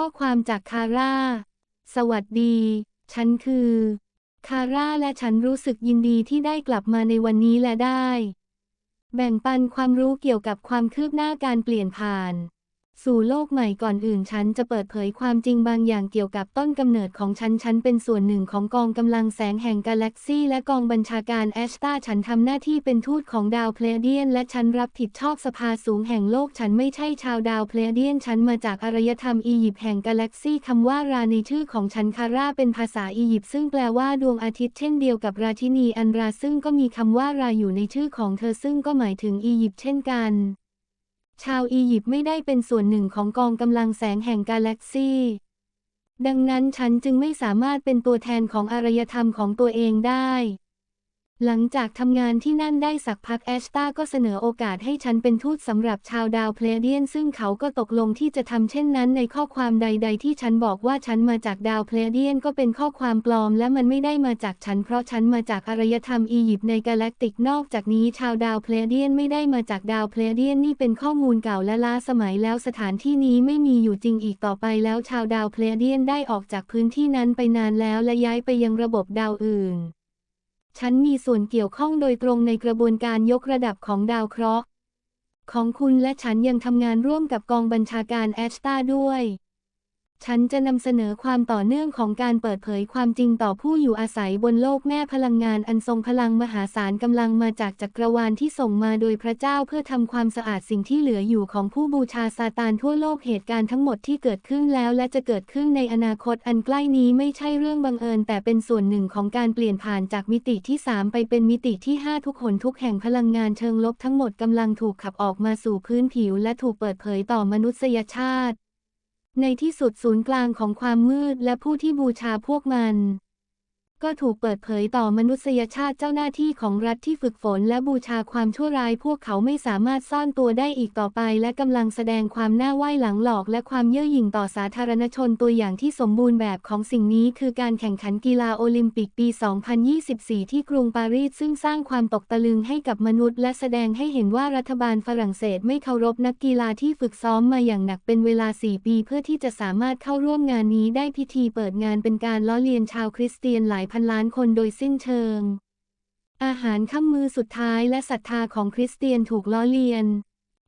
ข้อความจากคาร่า สวัสดี ฉันคือ คาร่าและฉันรู้สึกยินดีที่ได้กลับมาในวันนี้และได้ แบ่งปันความรู้เกี่ยวกับความคืบหน้าการเปลี่ยนผ่าน สู่โลกใหม่ก่อนอื่นฉันจะเปิดเผยความจริงบางอย่างเกี่ยวกับต้นกำเนิดของฉัน ฉันเป็นส่วนหนึ่งของกองกำลังแสงแห่งกาแล็กซี่และกองบัญชาการแอสตาฉันทำหน้าที่เป็นทูตของดาวเพลเดียน และฉันรับผิดชอบสภาสูงแห่งโลกฉันไม่ใช่ชาวดาวเพลเดียน ฉันมาจากอารยธรรมอียิปต์แห่งกาแล็กซี่คำว่าราในชื่อของฉันคาร่าเป็นภาษาอียิปต์ซึ่งแปลว่าดวงอาทิตย์เช่นเดียวกับราชินีอันราซึ่งก็มีคำว่าราอยู่ในชื่อของเธอซึ่งก็หมายถึงอียิปต์เช่นกัน ชาวอียิปต์ไม่ได้เป็นส่วนหนึ่งของกองกำลังแสงแห่งกาแล็กซีดังนั้นฉันจึงไม่สามารถเป็นตัวแทนของอารยธรรมของตัวเองได้ หลังจากทำงานที่นั่นได้สักพักแอชตาก็เสนอโอกาสให้ฉันเป็นทูตสำหรับชาวดาวเพลเดียน ซึ่งเขาก็ตกลงที่จะทำเช่นนั้นในข้อความใด ๆ ที่ฉันบอกว่าฉันมาจากดาวเพลเดียนก็เป็นข้อความปลอม และมันไม่ได้มาจากฉัน เพราะฉันมาจากอารยธรรมอียิปต์ในกาแล็กติกนอกจากนี้ชาวดาวเพลเดียนไม่ได้มาจากดาวเพลเดียนนี่เป็นข้อมูลเก่าและล้าสมัยแล้วสถานที่นี้ไม่มีอยู่จริงอีกต่อไปแล้วชาวดาวเพลเดียนได้ออกจากพื้นที่นั้นไปนานแล้วและย้ายไปยังระบบดาวอื่น ฉันมีส่วนเกี่ยวข้องโดยตรงในกระบวนการยกระดับของดาวเคราะห์ ของคุณและฉันยังทำงานร่วมกับกองบัญชาการแอชตาด้วย ฉันจะนำเสนอความต่อเนื่องของการเปิดเผยความจริงต่อผู้อยู่อาศัยบนโลกแม่พลังงานอันทรงพลังมหาศาลกำลังมาจากจักรวาลที่ส่งมาโดยพระเจ้าเพื่อทำความสะอาดสิ่งที่เหลืออยู่ของผู้บูชาซาตานทั่วโลกเหตุการณ์ทั้งหมดที่เกิดขึ้นแล้วและจะเกิดขึ้นในอนาคตอันใกล้นี้ไม่ใช่เรื่องบังเอิญ แต่เป็นส่วนหนึ่งของการเปลี่ยนผ่านจากมิติที่ 3 ไปเป็นมิติที่ 5 ทุกหนทุกแห่งพลังงานเชิงลบทั้งหมดกำลังถูกขับออกมาสู่พื้นผิว และถูกเปิดเผยต่อมนุษยชาติ ในที่สุดศูนย์กลางของความมืดและผู้ที่บูชาพวกมัน ก็ถูกเปิดเผยต่อมนุษยชาติเจ้าหน้าที่ของรัฐที่ฝึกฝนและบูชาความชั่วร้าย พวกเขาไม่สามารถซ่อนตัวได้อีกต่อไป และกำลังแสดงความหน้าไหว้หลังหลอก และความเย่อหยิ่งต่อสาธารณชนตัวอย่างที่สมบูรณ์แบบของสิ่งนี้ คือการแข่งขันกีฬาโอลิมปิกปี 2024 ที่กรุงปารีสซึ่งสร้างความตกตะลึงให้กับมนุษย์ และแสดงให้เห็นว่ารัฐบาลฝรั่งเศสไม่เคารพนักกีฬาที่ฝึกซ้อมมาอย่างหนักเป็นเวลา 4 ปี เพื่อที่จะสามารถเข้าร่วมงานนี้ได้พิธีเปิดงานเป็นการล้อเลียนชาวคริสเตียนหลายพันล้านคนโดยสิ้นเชิง อาหารค่ำมือสุดท้ายและศรัทธาของคริสเตียนถูกล้อเลียน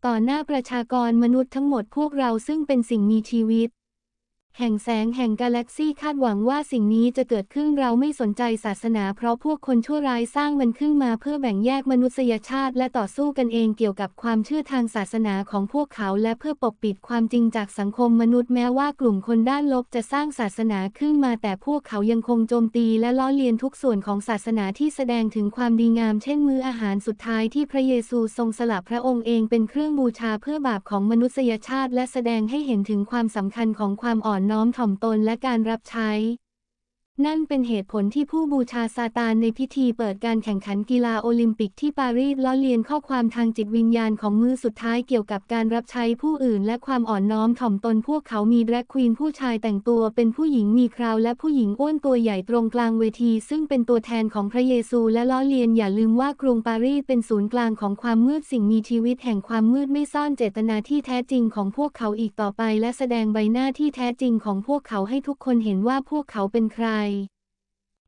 ต่อหน้าประชากรมนุษย์ทั้งหมดพวกเราซึ่งเป็นสิ่งมีชีวิต แห่งแสงแห่งกาแล็กซี่คาดหวังว่าสิ่งนี้จะเกิดขึ้นเราไม่สนใจศาสนา เพราะพวกคนชั่วร้ายสร้างมันขึ้นมาเพื่อแบ่งแยกมนุษยชาติ และต่อสู้กันเองเกี่ยวกับความเชื่อทางศาสนาของพวกเขา และเพื่อปกปิดความจริงจากสังคมมนุษย์แม้ว่ากลุ่มคนด้านลบจะสร้างศาสนาขึ้นมา แต่พวกเขายังคงโจมตีและล้อเลียนทุกส่วนของศาสนาที่แสดงถึงความดีงาม เช่นมื้ออาหารสุดท้ายที่พระเยซูทรงสละพระองค์เองเป็นเครื่องบูชาเพื่อบาปของมนุษยชาติ และแสดงให้เห็นถึงความสำคัญของความอ่อนน้อมถ่อมตนและการรับใช้ นั่นเป็นเหตุผลที่ผู้บูชาซาตานในพิธีเปิดการแข่งขันกีฬาโอลิมปิกที่ปารีสล้อเลียนข้อความทางจิตวิญญาณของมือสุดท้ายเกี่ยวกับการรับใช้ผู้อื่นและความอ่อนน้อมถ่อมตนพวกเขามีแดรกควีนผู้ชายแต่งตัวเป็นผู้หญิงมีคราวและผู้หญิงอ้วนตัวใหญ่ตรงกลางเวที ซึ่งเป็นตัวแทนของพระเยซูและล้อเลียนอย่าลืมว่ากรุงปารีสเป็นศูนย์กลางของความมืดสิ่งมีชีวิตแห่งความมืดไม่ซ่อนเจตนาที่แท้จริงของพวกเขาอีกต่อไป และแสดงใบหน้าที่แท้จริงของพวกเขาให้ทุกคนเห็นว่าพวกเขาเป็นใคร Bye.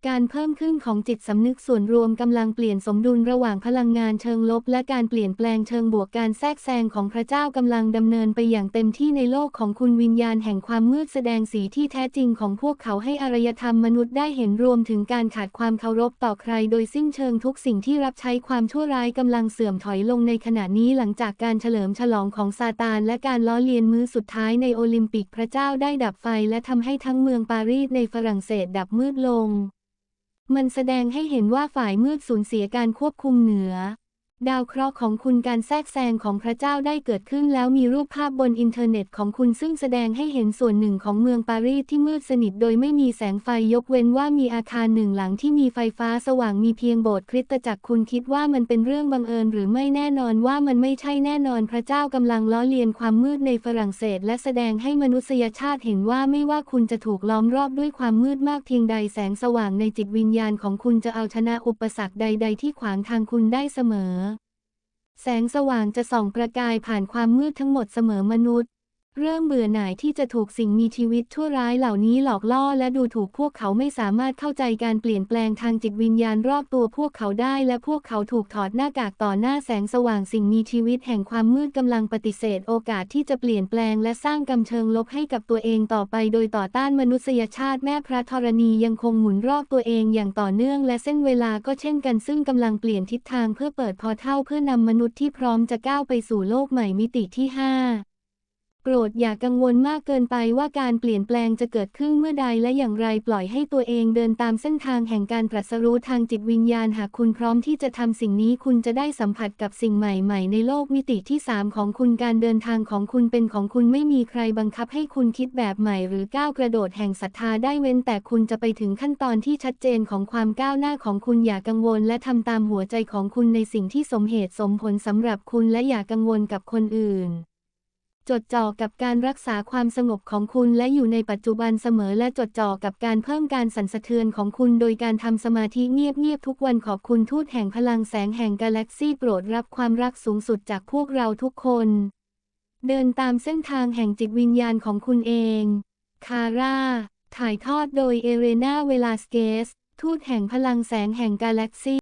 การเพิ่มขึ้นของจิตสำนึกส่วนรวมกำลังเปลี่ยนสมดุลระหว่างพลังงานเชิงลบ และการเปลี่ยนแปลงเชิงบวกการแทรกแซงของพระเจ้ากำลังดำเนินไปอย่างเต็มที่ในโลกของคุณวิญญาณแห่งความมืดแสดงสีที่แท้จริงของพวกเขาให้อารยธรรมมนุษย์ได้เห็นรวมถึงการขาดความเคารพต่อใครโดยสิ้นเชิงทุกสิ่งที่รับใช้ความชั่วร้ายกำลังเสื่อมถอยลงในขณะนี้หลังจากการเฉลิมฉลองของซาตานและการล้อเลียนมื้อสุดท้ายในโอลิมปิกพระเจ้าได้ดับไฟและทำให้ทั้งเมืองปารีสในฝรั่งเศสดับมืดลง มันแสดงให้เห็นว่าฝ่ายมืดสูญเสียการควบคุมเหนือ ดาวเคราะห์ของคุณการแทรกแซงของพระเจ้าได้เกิดขึ้นแล้วมีรูปภาพบนอินเทอร์เน็ตของคุณซึ่งแสดงให้เห็นส่วนหนึ่งของเมืองปารีสที่มืดสนิทโดยไม่มีแสงไฟยกเว้นว่ามีอาคารหนึ่งหลังที่มีไฟฟ้าสว่างมีเพียงโบสถ์คริสตจักรคุณคิดว่ามันเป็นเรื่องบังเอิญหรือไม่แน่นอนว่ามันไม่ใช่แน่นอนพระเจ้ากำลังล้อเลียนความมืดในฝรั่งเศส และแสดงให้มนุษยชาติเห็นว่าไม่ว่าคุณจะถูกล้อมรอบด้วยความมืดมากเพียงใดแสงสว่างในจิตวิญญาณของคุณจะเอาชนะอุปสรรคใด ๆ ที่ขวางทางคุณได้เสมอ แสงสว่างจะส่องประกายผ่านความมืดทั้งหมดเสมอมนุษย์ เริ่มเบื่อหน่ายที่จะถูกสิ่งมีชีวิตชั่วร้ายเหล่านี้หลอกล่อและดูถูกพวกเขาไม่สามารถเข้าใจการเปลี่ยนแปลงทางจิตวิญญาณรอบตัวพวกเขาได้ และพวกเขาถูกถอดหน้ากากต่อหน้าแสงสว่างสิ่งมีชีวิตแห่งความมืดกำลังปฏิเสธโอกาสที่จะเปลี่ยนแปลงและสร้างกำเชิงลบให้กับตัวเองต่อไป โดยต่อต้านมนุษยชาติแม่พระธรณียังคงหมุนรอบตัวเองอย่างต่อเนื่อง และเส้นเวลาก็เช่นกันซึ่งกำลังเปลี่ยนทิศทางเพื่อเปิดพอเท่าเพื่อนำมนุษย์ที่พร้อมจะก้าวไปสู่โลกใหม่มิติที่ 5 โปรดอย่ากังวลมากเกินไปว่าการเปลี่ยนแปลงจะเกิดขึ้นเมื่อใดและอย่างไรปล่อยให้ตัวเองเดินตามเส้นทางแห่งการตรัสรู้ทางจิตวิญญาณหากคุณพร้อมที่จะทำสิ่งนี้คุณจะได้สัมผัสกับสิ่งใหม่ๆ ในโลกมิติที่ 3 ของคุณการเดินทางของคุณเป็นของคุณไม่มีใครบังคับให้คุณคิดแบบใหม่ หรือก้าวกระโดดแห่งศรัทธาได้เว้นแต่คุณจะไปถึงขั้นตอนที่ชัดเจนของความก้าวหน้าของคุณอย่ากังวล และทำตามหัวใจของคุณในสิ่งที่สมเหตุสมผลสำหรับคุณและอย่ากังวลกับคนอื่น จดจ่อกับการรักษาความสงบของคุณและอยู่ในปัจจุบันเสมอและจดจ่อกับการเพิ่มการสั่นสะเทือนของคุณโดยการทำสมาธิเงียบๆทุกวันขอบคุณทูตแห่งพลังแสงแห่งกาแล็กซี่โปรดรับความรักสูงสุดจากพวกเราทุกคน เดินตามเส้นทางแห่งจิตวิญญาณของคุณเอง คาร่า ถ่ายทอดโดยเอเรนาเวลาสเกส ทูตแห่งพลังแสงแห่งกาแล็กซี่